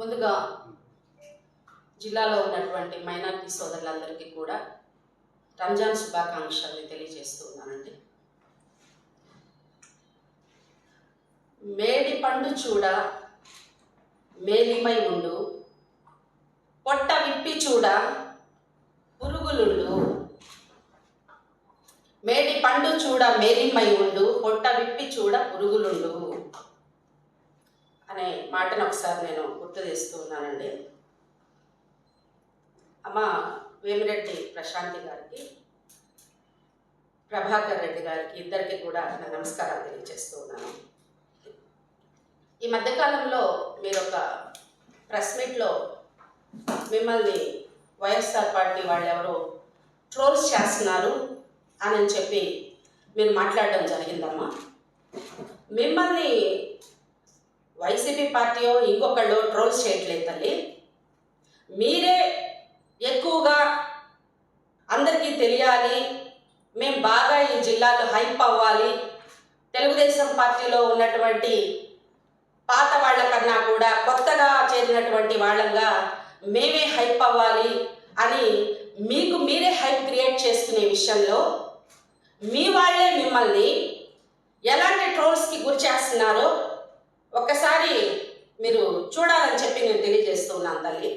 ముందుగా జిల్లాలో ఉన్నటువంటి మైనార్టీ సోదరులందరికీ కూడా రంజాన్ శుభాకాంక్షల్ని తెలియజేస్తూ ఉన్నానండి. మేడి పండు చూడ మేలిమై ఉండు పొట్ట విప్పి చూడ పురుగులుండు. మేడి పండు చూడ మేలిమై ఉండు పొట్ట విప్పి చూడ పురుగులుండు. అనే మాటను ఒకసారి నేను గుర్తు చేస్తూ ఉన్నానండి. అమ్మ వేమిరెడ్డి ప్రశాంతి గారికి ప్రభాకర్ రెడ్డి గారికి ఇద్దరికి కూడా నా నమస్కారాలు తెలియజేస్తూ ఉన్నాను. ఈ మధ్యకాలంలో మీరు ఒక ప్రెస్ మీట్లో మిమ్మల్ని వైఎస్ఆర్ పార్టీ వాళ్ళు ఎవరో ట్రోల్స్ చేస్తున్నారు. అని చెప్పి మీరు మాట్లాడడం జరిగిందమ్మా. మిమ్మల్ని వైసీపీ పార్టీయో ఇంకొకళ్ళు ట్రోల్స్ చేయట్లేదు తల్లి. మీరే ఎక్కువగా అందరికీ తెలియాలి మేము బాగా ఈ జిల్లాలో హైప్ అవ్వాలి తెలుగుదేశం పార్టీలో ఉన్నటువంటి పాత వాళ్ళ కన్నా కూడా కొత్తగా చేరినటువంటి వాళ్ళంగా మేమే హైప్ అవ్వాలి అని మీకు మీరే హైప్ క్రియేట్ చేసుకునే విషయంలో మీ వాళ్ళే మిమ్మల్ని ఎలాంటి ట్రోల్స్కి గురి చేస్తున్నారో ఒక్కసారి మీరు చూడాలని చెప్పి నేను తెలియజేస్తూ ఉన్నాను తల్లి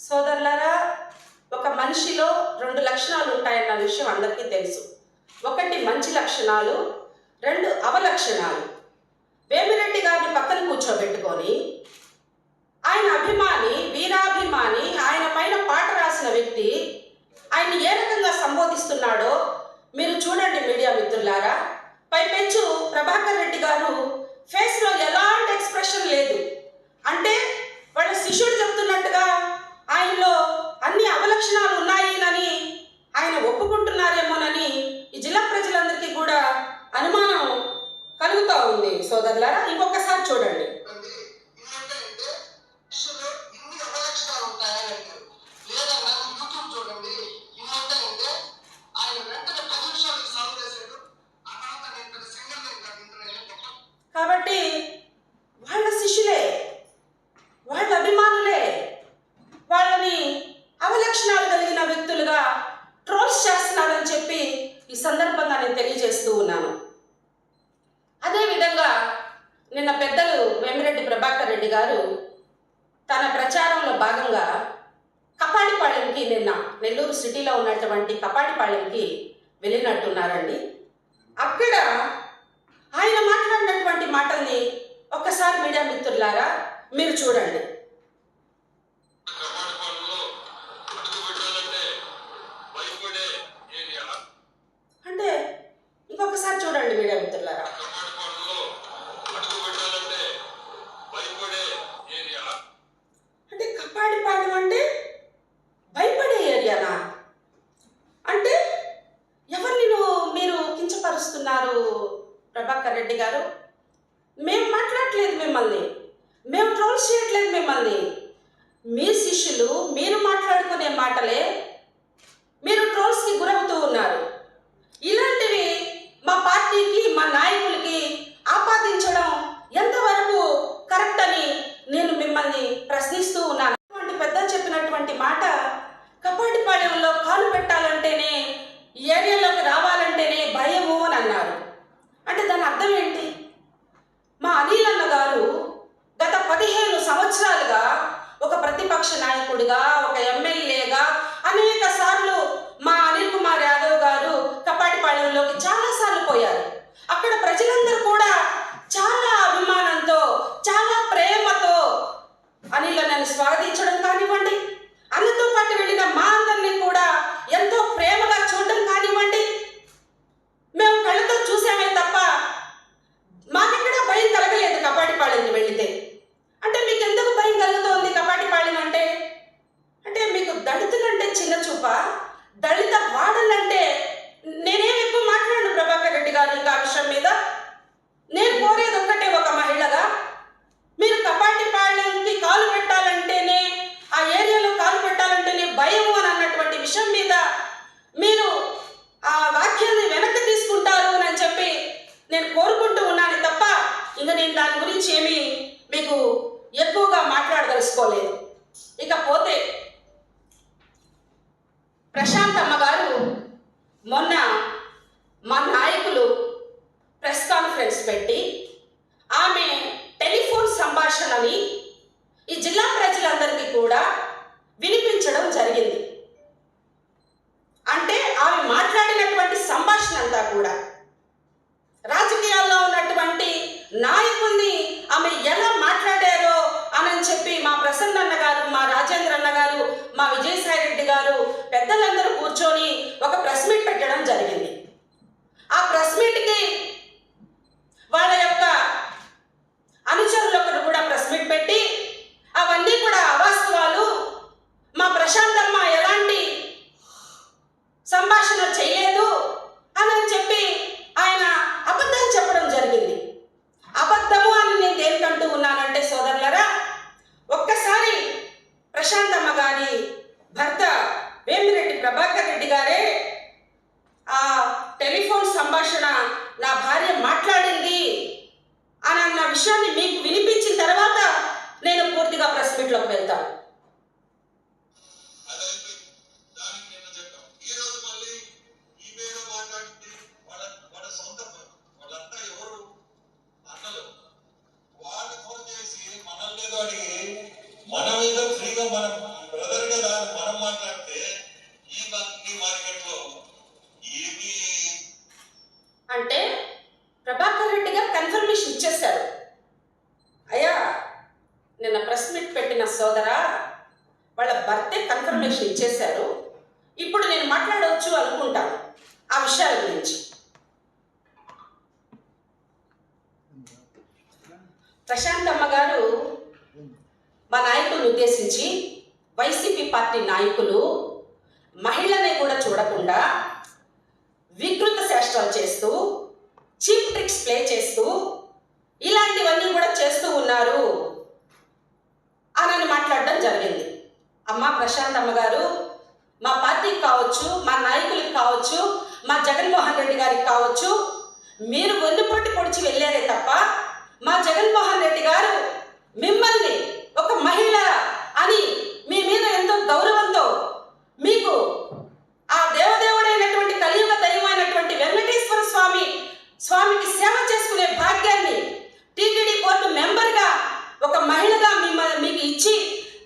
సోదరులారా ఒక మనిషిలో రెండు లక్షణాలు ఉంటాయన్న విషయం అందరికీ తెలుసు. ఒకటి మంచి లక్షణాలు రెండు అవలక్షణాలు. వేమిరెడ్డి గారిని పక్కన కూర్చోబెట్టుకొని ఆయన అభిమాని వీరాభిమాని ఆయన పైన పాట రాసిన వ్యక్తి ఆయన ఏ రకంగా సంబోధిస్తున్నాడో మీరు చూడండి మీడియా మిత్రులారా. పైపెచ్చు ప్రభాకర్ రెడ్డి గారు ఫేస్లో ఎలాంటి ఎక్స్ప్రెషన్ లేదు. అంటే వాళ్ళ శిష్యుడు చెప్తున్నట్టుగా ఆయనలో అన్ని అవలక్షణాలు ఉన్నాయినని ఆయన ఒప్పుకుంటున్నారేమోనని ఈ జిల్లా ప్రజలందరికీ కూడా అనుమానం కలుగుతూ ఉంది. సోదరులారా ఇంకొకసారి చూడండి. గురించి ఏమీ మీకు ఎక్కువగా మాట్లాడదలుచుకోలేదు. ఇకపోతే ప్రశాంత్ అమ్మగారు మొన్న మా నాయకులు ప్రెస్ కాన్ఫరెన్స్ పెట్టి ఆమె టెలిఫోన్ సంభాషణని ఈ జిల్లా ప్రజలందరికీ కూడా వినిపించడం జరిగింది. అంటే ఆమె మాట్లాడినటువంటి సంభాషణ అంతా కూడా రాజకీయాల్లో ఉన్నటువంటి నాయకుల్ని ఆమె ఎలా మాట్లాడారో అని చెప్పి మా ప్రసన్న అన్న గారు మా రాజేంద్ర అన్న గారు మా విజయసాయి రెడ్డి గారు పెద్దలందరూ కూర్చొని ఒక ప్రెస్ మీట్ పెట్టడం జరిగింది. ఆ ప్రెస్ మీట్కి వాళ్ళ యొక్క అనుచరులు ఒకరు కూడా ప్రెస్ మీట్ పెట్టి అవన్నీ కూడా అవాస్తవాలు మా ప్రశాంతమ్మ ఎలాంటి సంభాషణ చేయలేదు అని అని చెప్పి ఆయన అబద్ధం చెప్పడం జరిగింది అబద్ధము అని నేను దేనికంటూ ఉన్నానంటే సోదరులరా ఒక్కసారి ప్రశాంతమ్మ గారి భర్త వేమిరెడ్డి ప్రభాకర్ రెడ్డి గారే ఆ టెలిఫోన్ సంభాషణ నా భార్య మాట్లాడింది అని అన్న విషయాన్ని మీకు వినిపించిన తర్వాత నేను పూర్తిగా ప్రెస్ మీట్లోకి వెళ్తాను అది అయిపోయింది దానికి నిన్న చెప్పాం ఈ రోజు మళ్ళీ ఈమెయిల్ మాట్లాడింది వాళ్ళ వాళ్ళ సొంత వాళ్ళంతా ఎవరు అన్నలు వాళ్ళు ఫోన్ చేసి మనల్ని ఏదో అడిగి మనం ఏదో ఫ్రీగా మనం బ్రదర్ కదా అని మనం మాట్లాడితే ఈ మా- ఈ మార్కెట్లో ఏమి అంటే ప్రభాకర్ రెడ్డి గారు కన్ఫర్మేషన్ ఇచ్చేశారు. అయ్యా నిన్న ప్రెస్ మీట్ పెట్టిన సోదరా వాళ్ళ బర్త్డే కన్ఫర్మేషన్ ఇచ్చేశారు. ఇప్పుడు నేను మాట్లాడవచ్చు అనుకుంటాను ఆ విషయాల గురించి. ప్రశాంత్ అమ్మ గారు మా నాయకులను ఉద్దేశించి వైసీపీ పార్టీ నాయకులు మహిళనే కూడా చూడకుండా వికృత శాస్త్రాలు చేస్తూ చీప్ ట్రిక్స్ ప్లే చేస్తూ ఇలాంటివన్నీ కూడా చేస్తూ ఉన్నారు అని మాట్లాడడం జరిగింది. అమ్మ ప్రశాంత్ అమ్మగారు మా పార్టీకి కావచ్చు మా నాయకులకి కావచ్చు మా జగన్మోహన్ రెడ్డి గారికి కావచ్చు మీరు వెన్నుపొట్టి పొడిచి వెళ్ళారే తప్ప మా జగన్మోహన్ రెడ్డి గారు మిమ్మల్ని ఒక మహిళ అని మీ మీద ఎంతో గౌరవంతో మీకు ఆ దేవదేవుడైనటువంటి కలియుగ దైవమైనటువంటి వెంకటేశ్వర స్వామి స్వామికి సేవ చేసుకునే భాగ్యాన్ని టీటీడీ బోర్డు మెంబర్గా ఒక మహిళగా మిమ్మల్ని మీకు ఇచ్చి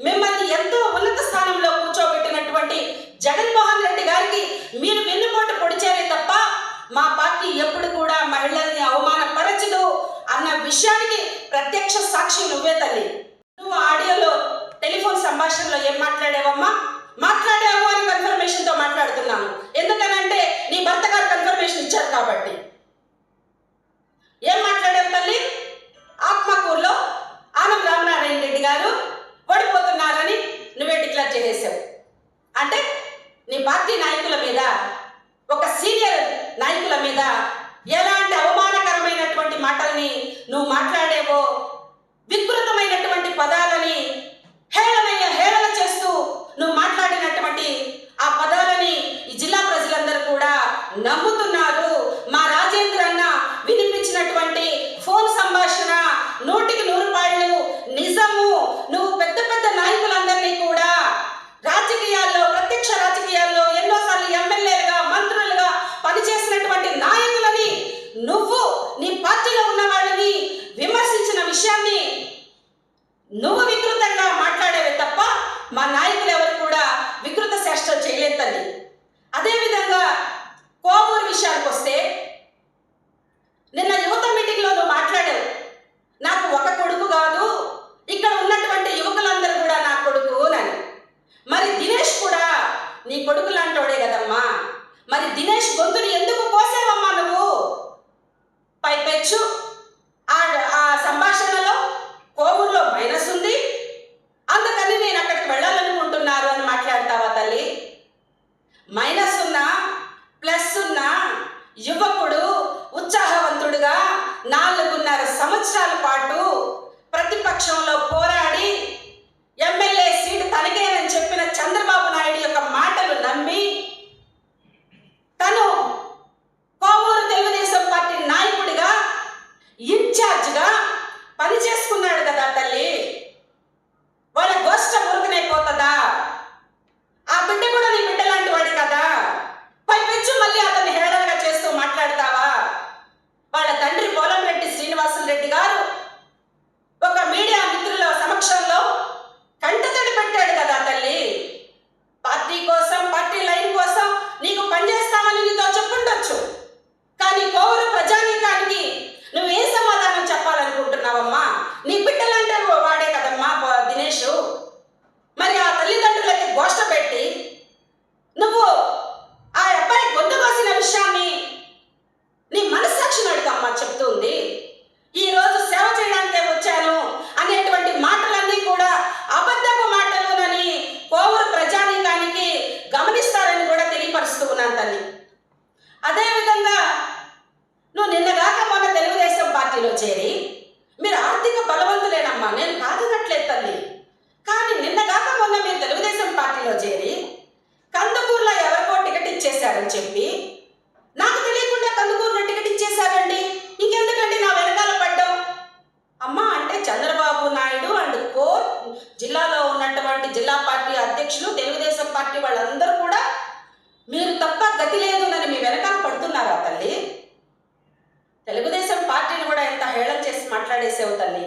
మిమ్మల్ని ఎంతో ఉన్నత స్థానంలో కూర్చోబెట్టినటువంటి జగన్మోహన్ రెడ్డి గారికి మీరు వెన్నుపోటు పొడిచారే తప్ప మా పార్టీ ఎప్పుడు కూడా మహిళల్ని అవమానపరచదు అన్న విషయానికి ప్రత్యక్ష సాక్షి నువ్వే తల్లి నువ్వు ఆడియోలో టెలిఫోన్ సంభాషణలో ఏం మాట్లాడావమ్మా మాట్లాడావు అని కన్ఫర్మేషన్తో మాట్లాడుతున్నాను ఎందుకనంటే నీ భర్త గారు కన్ఫర్మేషన్ ఇచ్చారు కాబట్టి ఏం మాట్లాడావు తల్లి ఆత్మకూరులో ఆనం రామనారాయణ రెడ్డి గారు ఓడిపోతున్నారని నువ్వే డిక్లేర్ చేసేసావు అంటే నీ పార్టీ నాయకుల మీద ఒక సీనియర్ నాయకుల మీద ఎలాంటి అవమానకరమైనటువంటి మాటల్ని నువ్వు మాట్లాడేవో వికృతమైనటువంటి పదాలని హేళనయ్య హేళన చేస్తూ నువ్వు మాట్లాడినటువంటి ఆ పదాలని ఈ జిల్లా ప్రజలందరూ కూడా నమ్ముతున్నారు మా రాజేంద్ర అన్న వినిపించినటువంటి ఫోన్ సంభాషణ నూటికి నూరు పాళ్ళు నిజము నువ్వు పెద్ద పెద్ద నాయకులందరినీ కూడా రాజకీయాల్లో ప్రత్యక్ష రాజకీయాల్లో ఎన్నోసార్లు ఎమ్మెల్యేలుగా మంత్రులుగా పనిచేసినటువంటి నాయకులని నువ్వు నీ పార్టీలో ఉన్న వాళ్ళని విమర్శించిన విషయాన్ని నువ్వు వికృతంగా మాట్లాడేవి తప్ప మా నాయకులు ఎవరు కూడా వికృత చేయలేదు తల్లి. అదేవిధంగా కోవూరు విషయానికి వస్తే నిన్న యువత మీటింగ్లో నువ్వు మాట్లాడావు. నాకు ఒక కొడుకు కాదు ఇక్కడ ఉన్నటువంటి యువకులందరూ కూడా నా కొడుకు అని మరి దినేష్ కూడా నీ కొడుకు లాంటోడే కదమ్మా. మరి దినేష్ గొంతుని ఎందుకు కోసావమ్మా నువ్వు? పైపెచ్చు. సంవత్సరాల పాటు ప్రతిపక్షంలో పోరాడి ఎమ్మెల్యే సీటు తనకేనని చెప్పిన చంద్రబాబు ఇచ్చేశారని చెప్పి నాకు తెలియకుండా కందుకూరు టికెట్ ఇచ్చేశారండి. ఇంకెందుకండి నా వెనకాల పడ్డం? అమ్మ అంటే చంద్రబాబు నాయుడు అండ్ కో జిల్లాలో ఉన్నటువంటి జిల్లా పార్టీ అధ్యక్షులు తెలుగుదేశం పార్టీ వాళ్ళందరూ కూడా మీరు తప్ప గతి లేదు అని మీ వెనకాల పడుతున్నారా తల్లి? తెలుగుదేశం పార్టీని కూడా ఎంత హేళం చేసి మాట్లాడేసేవు తల్లి?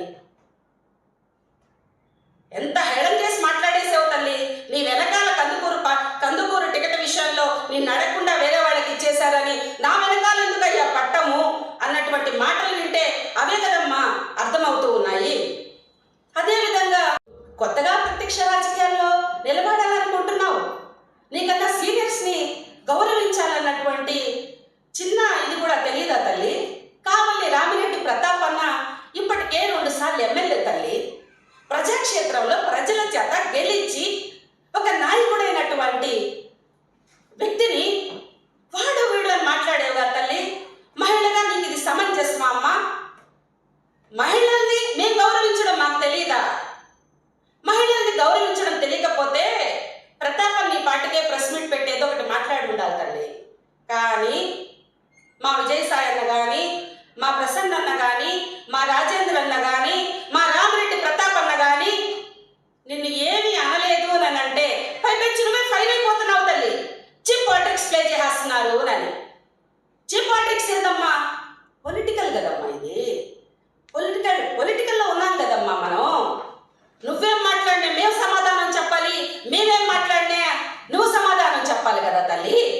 ఎంత హేళం చేసి మాట్లాడేసేవు తల్లి? నీ వెనక నేను అడగకుండా వేరే వాళ్ళకి ఇచ్చేశారని నా వెనకాల ఎందుకయ్యా పట్టము అన్నటువంటి మాటలు వింటే అవే కదమ్మా అర్థమవుతూ ఉన్నాయి. అదేవిధంగా కొత్తగా ప్రత్యక్ష రాజకీయాల్లో నిలబడాలనుకుంటున్నావు. నీకన్నా సీనియర్స్ని గౌరవించాలన్నటువంటి చిన్న ఇది కూడా తెలియదా తల్లి? కావల్లి రామిరెడ్డి ప్రతాప్ అన్న ఇప్పటికే రెండుసార్లు ఎమ్మెల్యే తల్లి. ప్రజాక్షేత్రంలో ప్రజల చేత గెలిచి కదా తల్లి?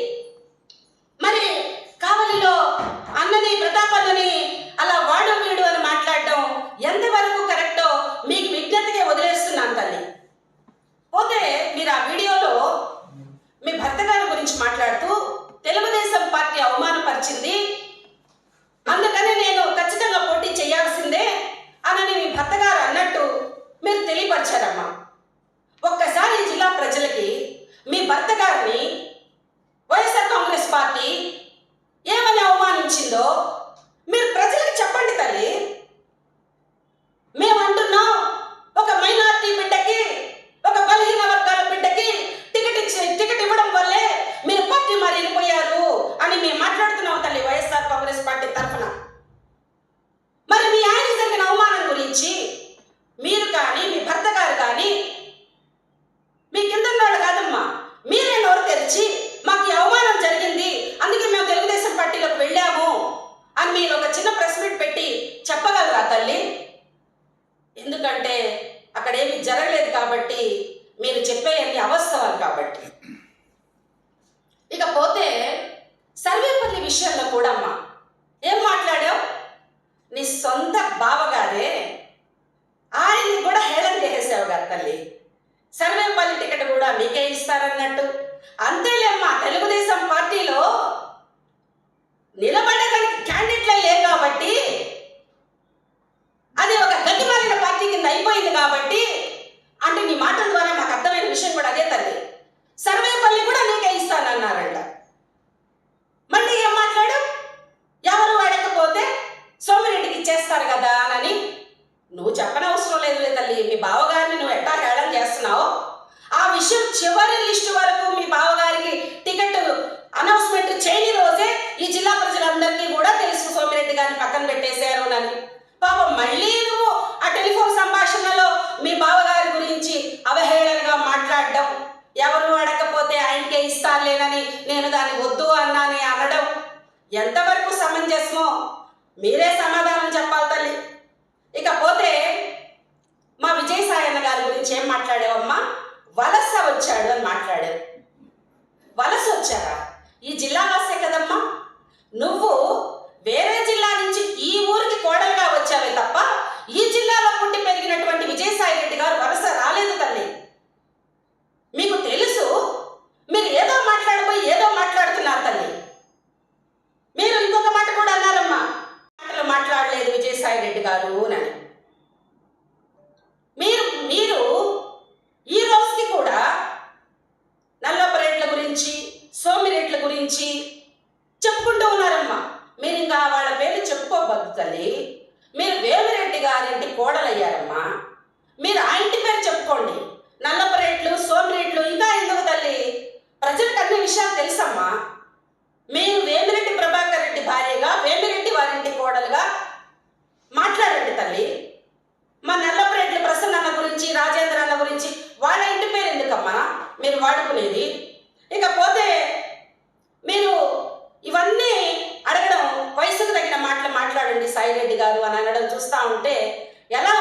ఉంటే ఎలా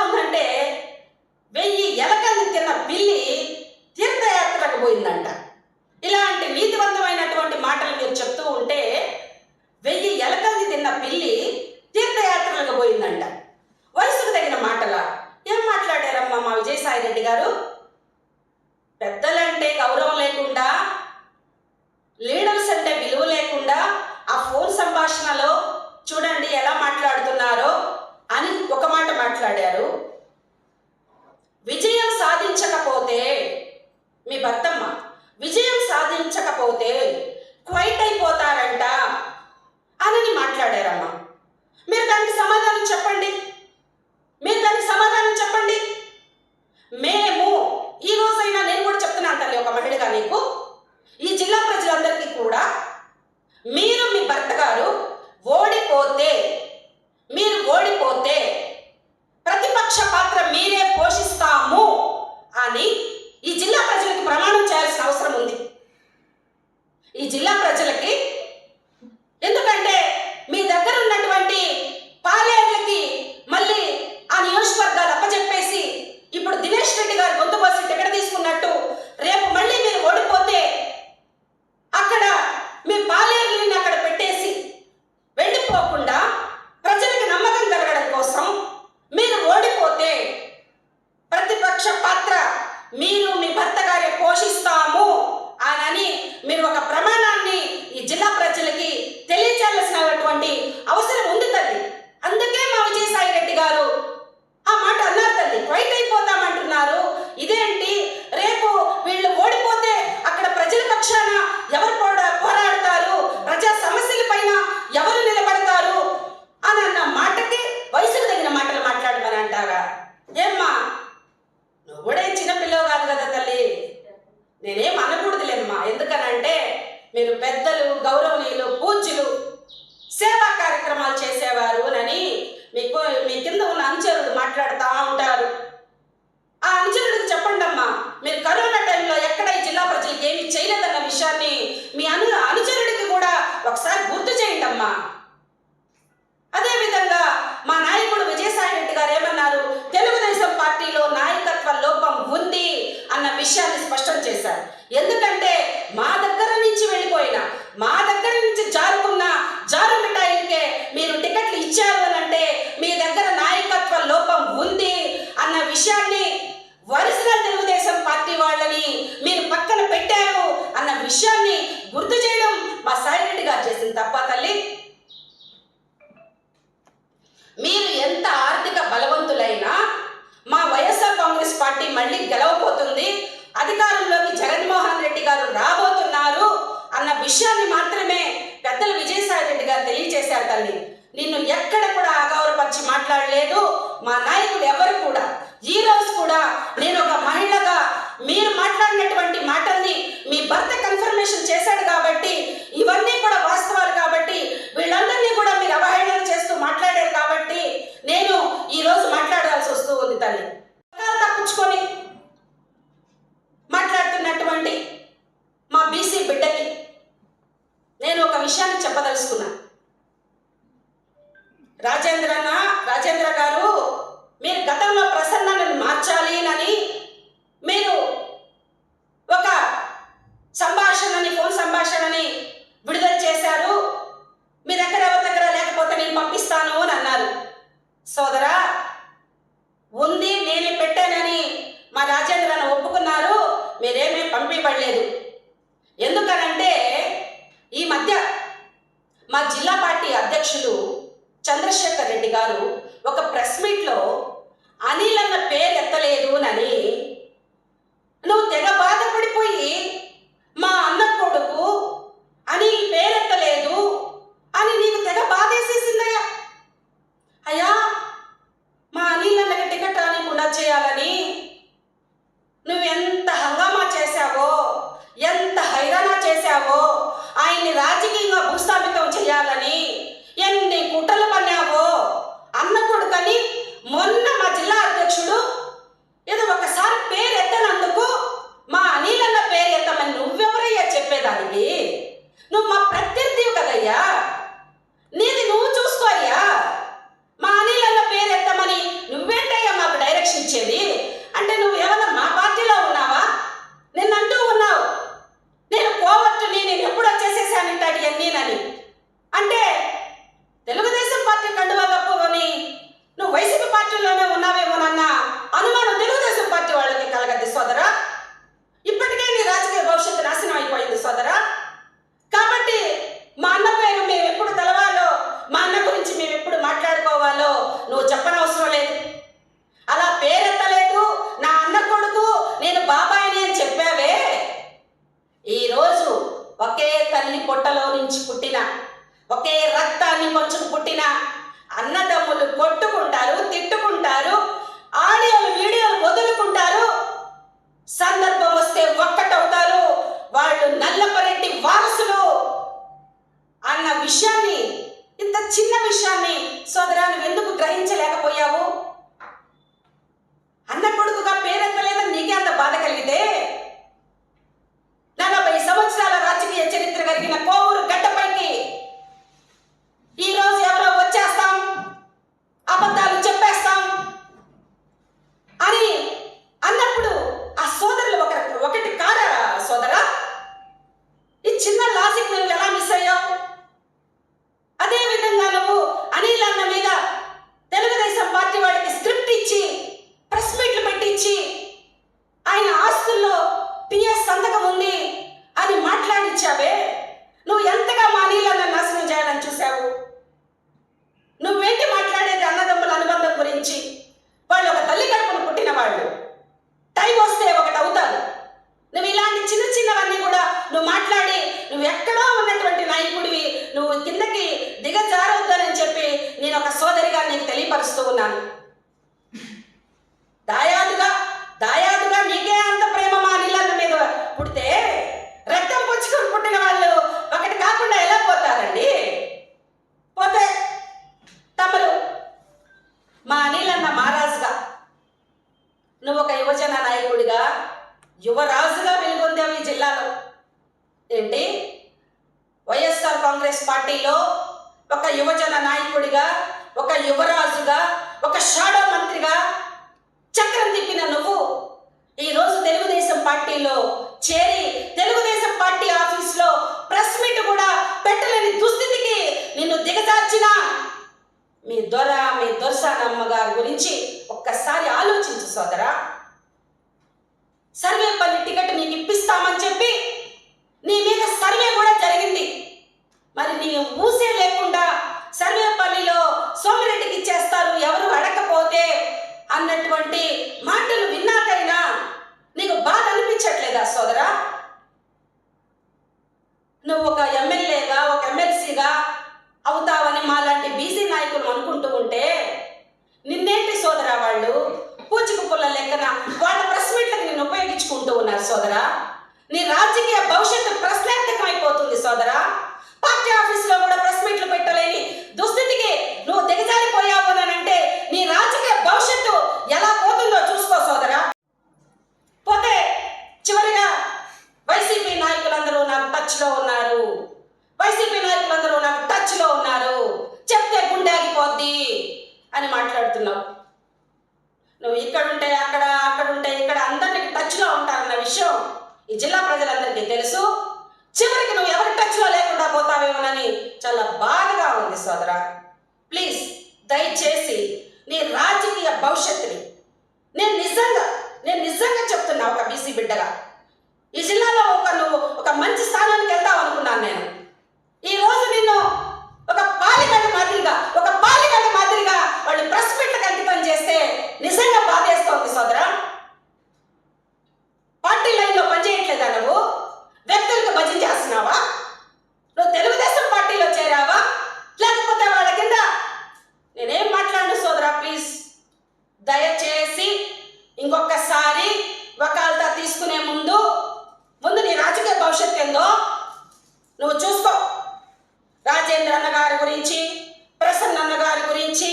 ఎత్తలేదు అని నీకు ఉన్నాను. దాయా దాయాదుగా నీకే అంత ప్రేమ మా నీళ్ళన్న మీద పుడితే రక్తం పుచ్చుకొని పుట్టిన వాళ్ళు ఒకటి కాకుండా ఎలా పోతారండి పోతే తమరు మా నీళ్ళన్న మహారాజుగా నువ్వు ఒక యువజన నాయకుడిగా యువరాజుగా వెలుగొందావు ఈ జిల్లాలో ఏంటి వైఎస్ఆర్ కాంగ్రెస్ పార్టీలో ఒక యువజన నాయకుడిగా ఒక యువరాజుగా ఒక షాడో మంత్రిగా చక్రం తిప్పిన నువ్వు ఈరోజు తెలుగుదేశం పార్టీలో చేరి తెలుగుదేశం పార్టీ ఆఫీస్లో ప్రెస్ మీట్ కూడా పెట్టలేని దుస్థితికి నిన్ను దిగజార్చిన మీ దొర మీ దొరసానమ్మ గారి గురించి ఒక్కసారి ఆలోచించు సోదరా. సర్వేపల్లి టికెట్ నీకు ఇప్పిస్తామని చెప్పి నీ మీద సర్వే కూడా జరిగింది. మరి నీ ఊసే లేకుండా సర్వేపల్లిలో సోమిరెడ్డికి ఇచ్చేస్తారు ఎవరు అడగకపోతే అన్నటువంటి మాటలు విన్నాకైనా నీకు బాధ అనిపించట్లేదా సోదరా? నువ్వు ఒక ఎమ్మెల్యేగా ఒక ఎమ్మెల్సీగా అవుతావని మాలాంటి బీసీ నాయకులు అనుకుంటూ ఉంటే నిన్నేంటి సోదరా వాళ్ళు? పూచిక పుల్ల లెక్కన వాళ్ళ ప్రెస్ మీట్లకు నిన్ను ఉపయోగించుకుంటూ ఉన్నారు సోదరా. నీ రాజకీయ భవిష్యత్తు ప్రశ్నార్థకం అయిపోతుంది సోదరా. పార్టీ ఆఫీసులో కూడా ప్రెస్ మీట్లు పెట్టలేని దుస్థితికి నువ్వు దిగజారిపోయావు అని అంటే నీ రాజకీయ భవిష్యత్తు ఎలా పోతుందో చూసుకో సోదరా. పోతే చివరిగా వైసీపీ నాయకులందరూ నాకు టచ్లో ఉన్నారు. వైసీపీ నాయకులందరూ నాకు టచ్లో ఉన్నారు. చెప్తే గుండె ఆగిపోద్ది అని మాట్లాడుతున్నావు. నువ్వు ఇక్కడ ఉంటే అక్కడ అక్కడ ఉంటే ఇక్కడ అందరికి టచ్లో ఉంటారన్న విషయం ఈ జిల్లా ప్రజలందరికీ తెలుసు. చివరికి నువ్వు ఎవరి టచ్లో లేకుండా పోతావేమోనని చాలా బాధగా ఉంది సోదరా. ప్లీజ్ దయచేసి నీ రాజకీయ భవిష్యత్తుని నేను నిజంగా నేను నిజంగా చెప్తున్నా ఒక బీసీ బిడ్డగా. ఈ జిల్లాలో ఒక నువ్వు ఒక మంచి స్థానానికి వెళ్తావు అనుకున్నాను నేను. ఈ రోజు నిన్ను ఒక పాలిగడ్డ మాదిరిగా ఒక పాలిగడ్డ వాళ్ళు ప్రెస్ మీట్లకు అంకితం చేస్తే నిజంగా బాధేస్తోంది సోదరా. పార్టీ లైన్లో పనిచేయట్లేదా నువ్వు? వ్యక్తులకు భజన చేస్తున్నావా? నువ్వు తెలుగుదేశం పార్టీలో చేరావా? లేకపోతే వాళ్ళ కింద నేనేం మాట్లాడను సోదరా ప్లీజ్ దయచేసి ఇంకొకసారి వకాల్తా తీసుకునే ముందు ముందు నీ రాజకీయ భవిష్యత్తు ఏందో నువ్వు చూసుకో. రాజేంద్ర అన్న గారి గురించి ప్రసన్న అన్న గారి గురించి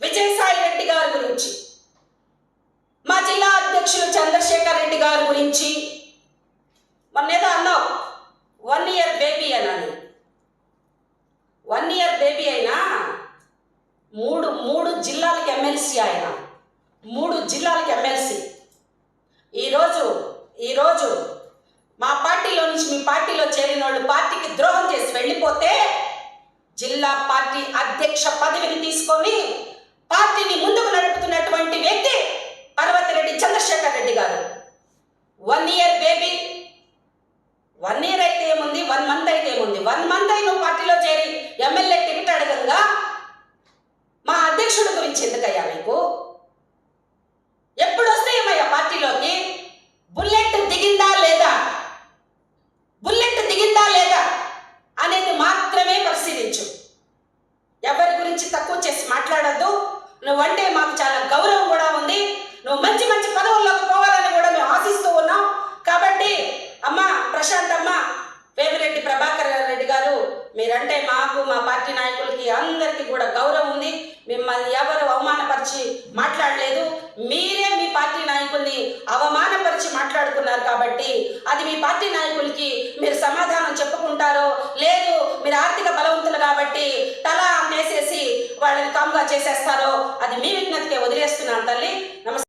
విజయసాయి రెడ్డి గారి గురించి. మా జిల్లా అధ్యక్షులు చంద్రశేఖర్ రెడ్డి గారి గురించి. మొన్నేదో అన్నావు వన్ ఇయర్ బేబీ అన్నాను. వన్ ఇయర్ బేబీ అయినా మూడు మూడు జిల్లాలకు ఎమ్మెల్సీ ఆయన. మూడు జిల్లాలకు ఎమ్మెల్సీ. ఈరోజు ఈరోజు మా పార్టీలో నుంచి మీ పార్టీలో చేరిన వాళ్ళు పార్టీకి ద్రోహం చేసి వెళ్ళిపోతే జిల్లా పార్టీ అధ్యక్ష పదవిని తీసుకొని పార్టీని ముందుకు నడుపుతున్నటువంటి వ్యక్తి పర్వతిరెడ్డి చంద్రశేఖర్ రెడ్డి గారు. One year baby one year అయితే ఏముంది? వన్ మంత్ అయితే ఏముంది? వన్ మంత్ అయిన పార్టీ